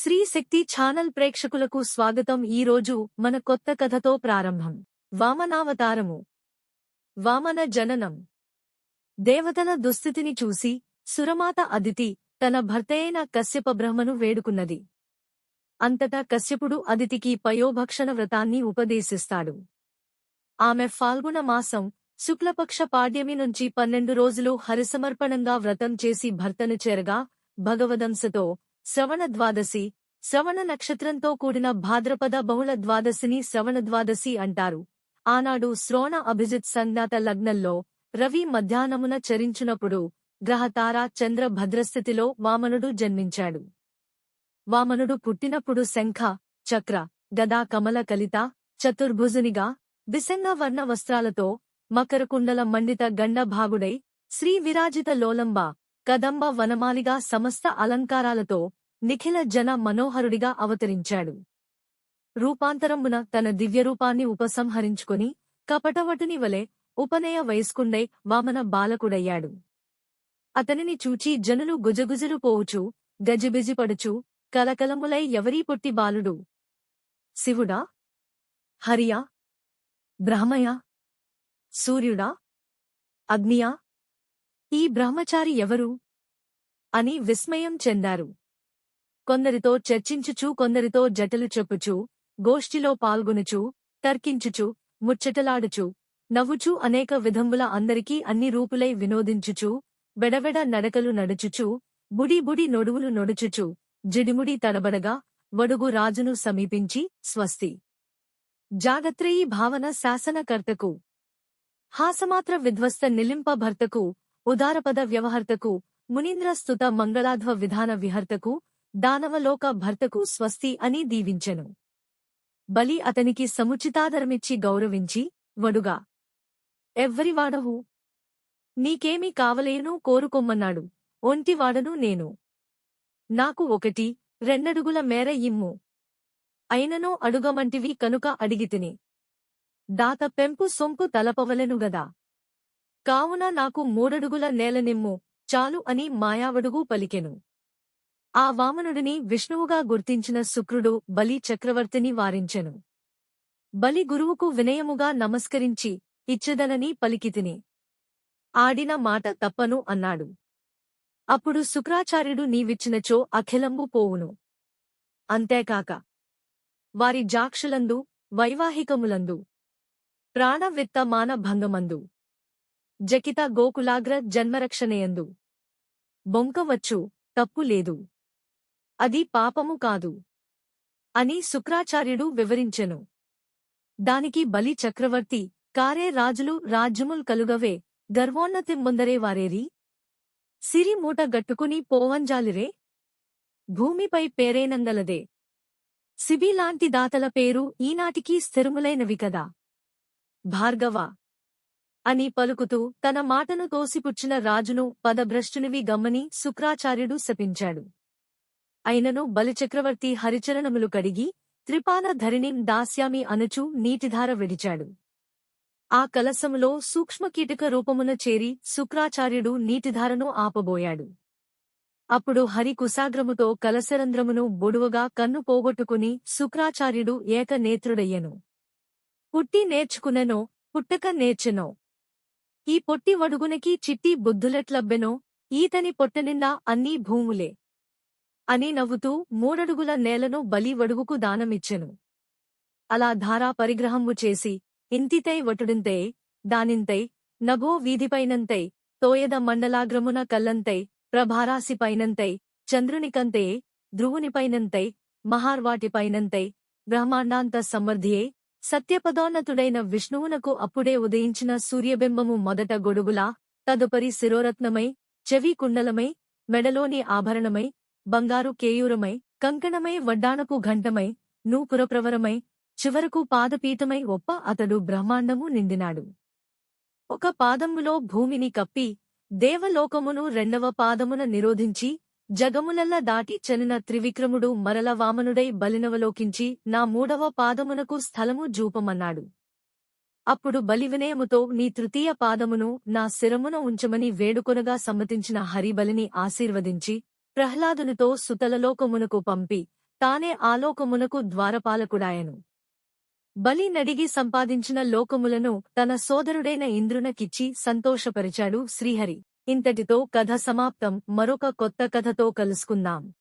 శ్రీ శక్తి channel ప్రేక్షకులకు స్వాగతం ఈ రోజు మన కొత్త కథతో ప్రారంభం. వామనావతారము. వామన జననం. దేవతల దుస్థితిని చూసి సురమాత అదితి తన భర్తయైన కశ్యప బ్రహ్మను వేడుకున్నది. అంతటా కశ్యపుడు అదితికి పయోభక్షణ వ్రతాన్ని ఉపదేశిస్తాడు. ఆమె ఫాల్గుణ మాసం శుక్లపక్ష పాడ్యమి నుంచి పన్నెండు రోజులు హరిసమర్పణంగా వ్రతం చేసి భర్తను చేరగా భగవదంశతో శ్రవణ ద్వాదశి. శ్రవణ నక్షత్రంతో కూడిన భాద్రపద బహుళ ద్వాదశిని శ్రవణ ద్వాదశి అంటారు. ఆనాడు శ్రోణ అభిజిత్ సంజ్ఞాత లగ్నంలో రవి మధ్యాహ్నమున చరించినప్పుడు గ్రహతారా చంద్ర భద్రస్థితిలో వామనుడు జన్మించాడు. వామనుడు పుట్టినప్పుడు శంఖ చక్ర గదా కమల కలిత చతుర్భుజునిగా బిసంగ వర్ణ వస్త్రాలతో మకరకుండల మండిత గండభాగుడై శ్రీ విరాజిత లోలంబ కదంబ వనమాలిగా సమస్త అలంకారాలతో నిఖిల జన మనోహరుడిగా అవతరించాడు. రూపాంతరమున తన దివ్యరూపాన్ని ఉపసంహరించుకుని కపటవటుని వలె ఉపనయ వయస్కుండై వామన బాలకుడయ్యాడు. అతనిని చూచి జనులు గుజగుజలు పోవుచు గజిబిజిపడుచు కలకలములై ఎవరీ పొట్టి బాలుడు? శివుడా? హరియా? బ్రహ్మయా? సూర్యుడా? అగ్నియా? ఈ బ్రహ్మచారి ఎవరు? అని విస్మయం చెందారు. కొందరితో చర్చించుచూ కొందరితో జటలు చెప్పుచూ గోష్ఠిలో పాల్గొనుచూ తర్కించుచు ముచ్చటలాడుచు నవ్వుచూ అనేక విధంబుల అందరికీ అన్ని రూపులై వినోదించుచూ బెడబెడ నడకలు నడుచుచూ బుడి బుడి నొడువులు నొడుచుచూ జిడిముడి తడబడగా వడుగు రాజును సమీపించి స్వస్తి. జాగత్రయీ భావన శాసనకర్తకు. హాసమాత్ర విధ్వస్త నిలింప భర్తకు ఉదారపద వ్యవహర్తకు మునీంద్ర స్తుత మంగళాధ్వ విధాన విహర్తకు దానవలోక భర్తకు స్వస్తి అని దీవించెను. బలి అతనికి సముచితాదరమిచ్చి గౌరవించి వడుగా. ఎవ్వరివాడవు నీకేమి కావలేను కోరుకొమ్మన్నాడు. ఒంటివాడను నేను. నాకు ఒకటి రెండడుగుల మేర ఇమ్ము. అయిననో అడుగమంటివి కనుక అడిగితిని. దాత పెంపు సొంపు తలపవలెనుగదా కావున నాకు మూడడుగుల నేలనిమ్ము చాలు అని మాయావడుగు పలికెను. ఆ వామనుడిని విష్ణువుగా గుర్తించిన శుక్రుడు బలి చక్రవర్తిని వారించెను. బలి గురువుకు వినయముగా నమస్కరించి ఇచ్చదనని పలికితిని. ఆడిన మాట తప్పను అన్నాడు. అప్పుడు శుక్రాచార్యుడు నీవిచ్చినచో అఖిలంబు పోవును. అంతేకాక వారి జాక్షులందు వైవాహికములందు ప్రాణవిత్త మానభంగమందు జకిత గోకులాగ్ర జన్మరక్షణయందు. బొంకవచ్చు తప్పు లేదు. అది పాపము కాదు. అని శుక్రాచార్యుడు వివరించెను. దానికి బలి చక్రవర్తి కారే రాజులు రాజ్యముల్ కలుగవే గర్వోన్నతి ముందరే వారేరి? సిరి మూట గట్టుకుని పోవంజాలిరే? భూమిపై పేరేనంగలదే సిబిలాంటి దాతల పేరు ఈనాటికీ స్థిరములైనవి కదా? భార్గవ అని పలుకుతూ తన మాటను తోసిపుచ్చిన రాజును పదభ్రష్టునివి గమ్మని శుక్రాచార్యుడు శపించాడు. అయినను బలిచక్రవర్తి హరిచరణములు కడిగి త్రిపాన ధరిణిం దాస్యామి అనుచు నీటిధార విడిచాడు. ఆ కలసములో సూక్ష్మకీటక రూపమున చేరి శుక్రాచార్యుడు నీటిధారను ఆపబోయాడు. అప్పుడు హరి కుసాగ్రముతో కలసరంధ్రమును బొడువగా కన్ను పోగొట్టుకుని శుక్రాచార్యుడు ఏకనేత్రుడయ్యను పుట్టి నేర్చుకునెనో పుట్టక నేర్చెనో ఈ పొట్టి వడుగునకి చిట్టి బుద్ధులెట్లబ్బెనో? ఈతని పొట్టనిండా అన్నీ భూములే అని నవ్వుతూ మూడడుగుల నేలను బలి వడుగుకు దానమిచ్చెను. అలా ధారా పరిగ్రహము చేసి ఇంతితై వటుడింతై దానింతై నభో వీధిపైనంతై తోయద మండలాగ్రమున కల్లంతై ప్రభారాసిపైనంతై చంద్రునికంతే ధ్రువునిపైనంతై మహార్వాటిపైనంతై బ్రహ్మాండాంత సమర్థియే సత్యపదోన్నతుడైన విష్ణువునకు అప్పుడే ఉదయించిన సూర్యబింబము మొదట గొడుగులా తదుపరి శిరోరత్నమై చెవి కుండలమై మెడలోని ఆభరణమై బంగారు కేయూరమై కంకణమై వడ్డానపు ఘంటమై నూపురప్రవరమై చివరకు పాదపీఠమై ఒప్ప అతడు బ్రహ్మాండము నిండినాడు. ఒక పాదములో భూమిని కప్పి దేవలోకమును రెండవ పాదమున నిరోధించి జగములల్ల దాటి చెనిన త్రివిక్రముడు మరల వామనుడై బలినవలోకించి నా మూడవ పాదమునకు స్థలము జూపమన్నాడు. అప్పుడు బలివినయముతో నీ తృతీయ పాదమును నా శిరమున ఉంచమని వేడుకొనగా సమ్మతించిన హరిబలిని ఆశీర్వదించి ప్రహ్లాదునితో సుతలలోకమునకు పంపి తానే ఆలోకమునకు ద్వారపాలకుడాయను. బలి నడిగి సంపాదించిన లోకములను తన సోదరుడైన ఇంద్రునకిచ్చి సంతోషపరిచాడు శ్రీహరి. ఇంతటితో కథ సమాప్తం. మరొక కొత్త కథతో కలుసుకుందాం.